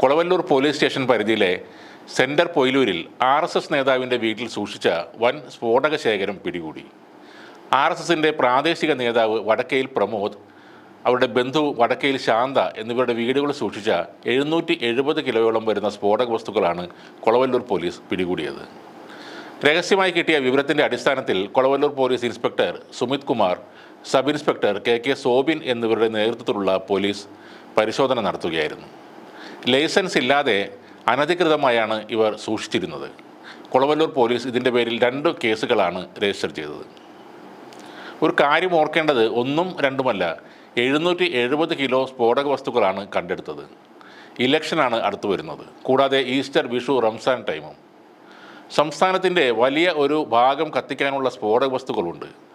Kolavallur police station പരിധിയിലെ centre പൊയിലൂരിൽ R S S നേതാവിന്റെ വീട്ടിൽ സൂക്ഷിച്ച വൻ സ്ഫോടക ശേഖരം പിടികൂടി. ആർ എസ് എസിന്റെ പ്രാദേശിക നേതാവ് വടക്കയിൽ പ്രമോദ് അവരുടെ ബന്ധു വടക്കയിൽ ശാന്ത എന്നിവരുടെ വീടുകൾ സൂക്ഷിച്ച എഴുന്നൂറ്റി എഴുപത് കിലോയോളം വരുന്ന സ്ഫോടക വസ്തുക്കളാണ് കൊളവല്ലൂർ പോലീസ് പിടികൂടിയത്. രഹസ്യമായി കിട്ടിയ വിവരത്തിന്റെ അടിസ്ഥാനത്തിൽ Kolavallur police inspector Sumith Kumar sub inspector K K Sobin എന്നിവരുടെ നേതൃത്വത്തിലുള്ള പോലീസ് പരിശോധന നടത്തുകയായിരുന്നു. ലൈസൻസ് ഇല്ലാതെ അനധികൃതമായാണ് ഇവർ സൂക്ഷിച്ചിരുന്നത്. കുളവല്ലൂർ പോലീസ് ഇതിന്റെ പേരിൽ രണ്ട് കേസുകളാണ് രജിസ്റ്റർ ചെയ്തത്. ഒരു കാര്യം ഓർക്കേണ്ടത് ഒന്നും രണ്ടുമല്ല എഴുന്നൂറ്റി എഴുപത് കിലോ സ്ഫോടക വസ്തുക്കളാണ് കണ്ടെടുത്തത്. ഇലക്ഷനാണ് അടുത്തു വരുന്നത് കൂടാതെ ഈസ്റ്റർ വിഷു റംസാൻ ടൈമും. സംസ്ഥാനത്തിന്റെ വലിയ ഒരു ഭാഗം കത്തിക്കാനുള്ള സ്ഫോടക വസ്തുക്കളുണ്ട്.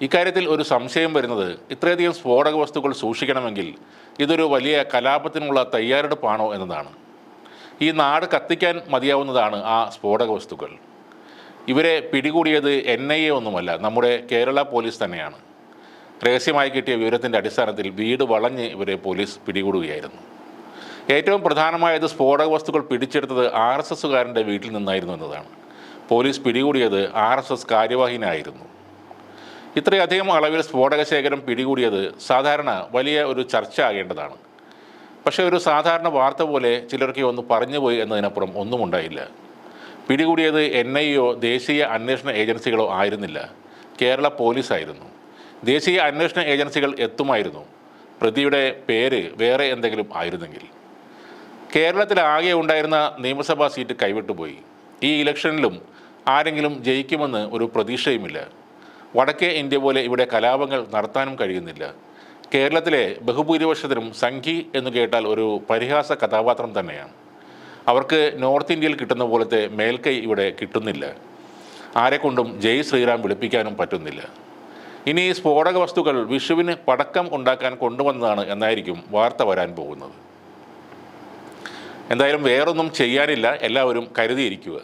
ഇക്കാര്യത്തിൽ ഒരു സംശയം വരുന്നത് ഇത്രയധികം സ്ഫോടക വസ്തുക്കൾ സൂക്ഷിക്കണമെങ്കിൽ ഇതൊരു വലിയ കലാപത്തിനുള്ള തയ്യാറെടുപ്പാണോ എന്നതാണ്. ഈ നാട് കത്തിക്കാൻ മതിയാവുന്നതാണ് ആ സ്ഫോടക വസ്തുക്കൾ. ഇവരെ പിടികൂടിയത് എൻ ഐ എ ഒന്നുമല്ല നമ്മുടെ കേരള പോലീസ് തന്നെയാണ്. രഹസ്യമായി കിട്ടിയ വിവരത്തിന്റെ അടിസ്ഥാനത്തിൽ വീട് വളഞ്ഞ് ഇവരെ പോലീസ് പിടികൂടുകയായിരുന്നു. ഏറ്റവും പ്രധാനമായത് സ്ഫോടക വസ്തുക്കൾ പിടിച്ചെടുത്തത് ആർ എസ് എസുകാരന്റെ വീട്ടിൽ നിന്നായിരുന്നു എന്നതാണ്. പോലീസ് പിടികൂടിയത് ആർ എസ് എസ് കാര്യവാഹിനായിരുന്നു ഇത്രയധികം അളവിൽ സ്ഫോടക ശേഖരം പിടികൂടിയത് സാധാരണ വലിയ ഒരു ചർച്ച ആകേണ്ടതാണ് പക്ഷേ ഒരു സാധാരണ വാർത്ത പോലെ ചിലർക്ക് ഒന്ന് പറഞ്ഞുപോയി എന്നതിനപ്പുറം ഒന്നും ഉണ്ടായില്ല. പിടികൂടിയത് എൻ ഐ ഒ ദേശീയ അന്വേഷണ ഏജൻസികളോ ആയിരുന്നില്ല. കേരള പോലീസായിരുന്നു ദേശീയ അന്വേഷണ ഏജൻസികൾ എത്തുമായിരുന്നു. പ്രതിയുടെ പേര് വേറെ എന്തെങ്കിലും ആയിരുന്നെങ്കിൽ. കേരളത്തിൽ ആകെ ഉണ്ടായിരുന്ന നിയമസഭാ സീറ്റ് കൈവിട്ടുപോയി. ഈ ഇലക്ഷനിലും ആരെങ്കിലും ജയിക്കുമെന്ന് ഒരു പ്രതീക്ഷയുമില്ല. വടക്കേ ഇന്ത്യ പോലെ ഇവിടെ കലാപങ്ങൾ നടത്താനും കഴിയുന്നില്ല. കേരളത്തിലെ ബഹുഭൂരിപക്ഷത്തിനും സംഘി എന്ന് കേട്ടാൽ ഒരു പരിഹാസ കഥാപാത്രം തന്നെയാണ്. അവർക്ക് നോർത്ത് ഇന്ത്യയിൽ കിട്ടുന്ന പോലത്തെ മേൽക്കൈ ഇവിടെ കിട്ടുന്നില്ല. ആരെക്കൊണ്ടും ജയ് ശ്രീറാം വിളിപ്പിക്കാനും പറ്റുന്നില്ല. ഇനി സ്ഫോടക വസ്തുക്കൾ വിഷുവിന് പടക്കം ഉണ്ടാക്കാൻ കൊണ്ടുവന്നതാണ് എന്നായിരിക്കും വാർത്ത വരാൻ പോകുന്നത്. എന്തായാലും വേറൊന്നും ചെയ്യാനില്ല എല്ലാവരും കരുതിയിരിക്കുക.